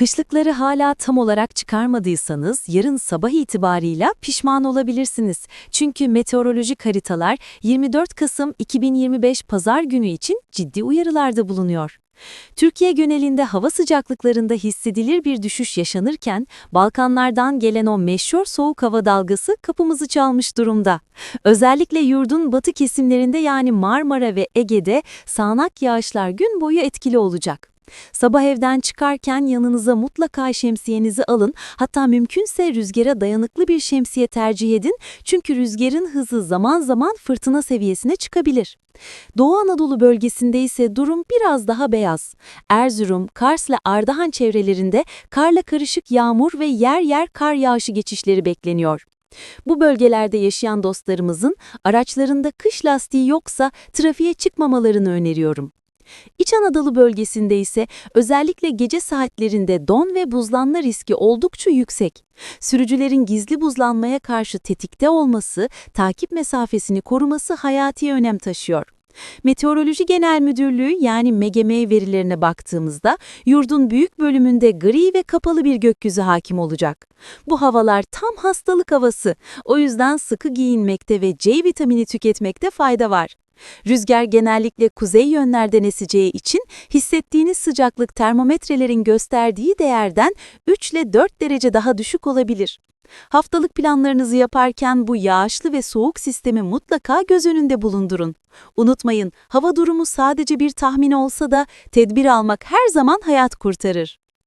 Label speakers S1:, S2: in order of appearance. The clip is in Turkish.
S1: Kışlıkları hala tam olarak çıkarmadıysanız yarın sabah itibarıyla pişman olabilirsiniz. Çünkü meteorolojik haritalar 24 Kasım 2025 Pazar günü için ciddi uyarılarda bulunuyor. Türkiye genelinde hava sıcaklıklarında hissedilir bir düşüş yaşanırken Balkanlardan gelen o meşhur soğuk hava dalgası kapımızı çalmış durumda. Özellikle yurdun batı kesimlerinde yani Marmara ve Ege'de sağanak yağışlar gün boyu etkili olacak. Sabah evden çıkarken yanınıza mutlaka şemsiyenizi alın. Hatta mümkünse rüzgara dayanıklı bir şemsiye tercih edin. Çünkü rüzgarın hızı zaman zaman fırtına seviyesine çıkabilir. Doğu Anadolu bölgesinde ise durum biraz daha beyaz. Erzurum, Kars ve Ardahan çevrelerinde karla karışık yağmur ve yer yer kar yağışı geçişleri bekleniyor. Bu bölgelerde yaşayan dostlarımızın araçlarında kış lastiği yoksa trafiğe çıkmamalarını öneriyorum. İç Anadolu bölgesinde ise özellikle gece saatlerinde don ve buzlanma riski oldukça yüksek. Sürücülerin gizli buzlanmaya karşı tetikte olması, takip mesafesini koruması hayati önem taşıyor. Meteoroloji Genel Müdürlüğü yani MGM verilerine baktığımızda yurdun büyük bölümünde gri ve kapalı bir gökyüzü hakim olacak. Bu havalar tam hastalık havası. O yüzden sıkı giyinmekte ve C vitamini tüketmekte fayda var. Rüzgar genellikle kuzey yönlerden eseceği için hissettiğiniz sıcaklık termometrelerin gösterdiği değerden 3 ile 4 derece daha düşük olabilir. Haftalık planlarınızı yaparken bu yağışlı ve soğuk sistemi mutlaka göz önünde bulundurun. Unutmayın, hava durumu sadece bir tahmin olsa da tedbir almak her zaman hayat kurtarır.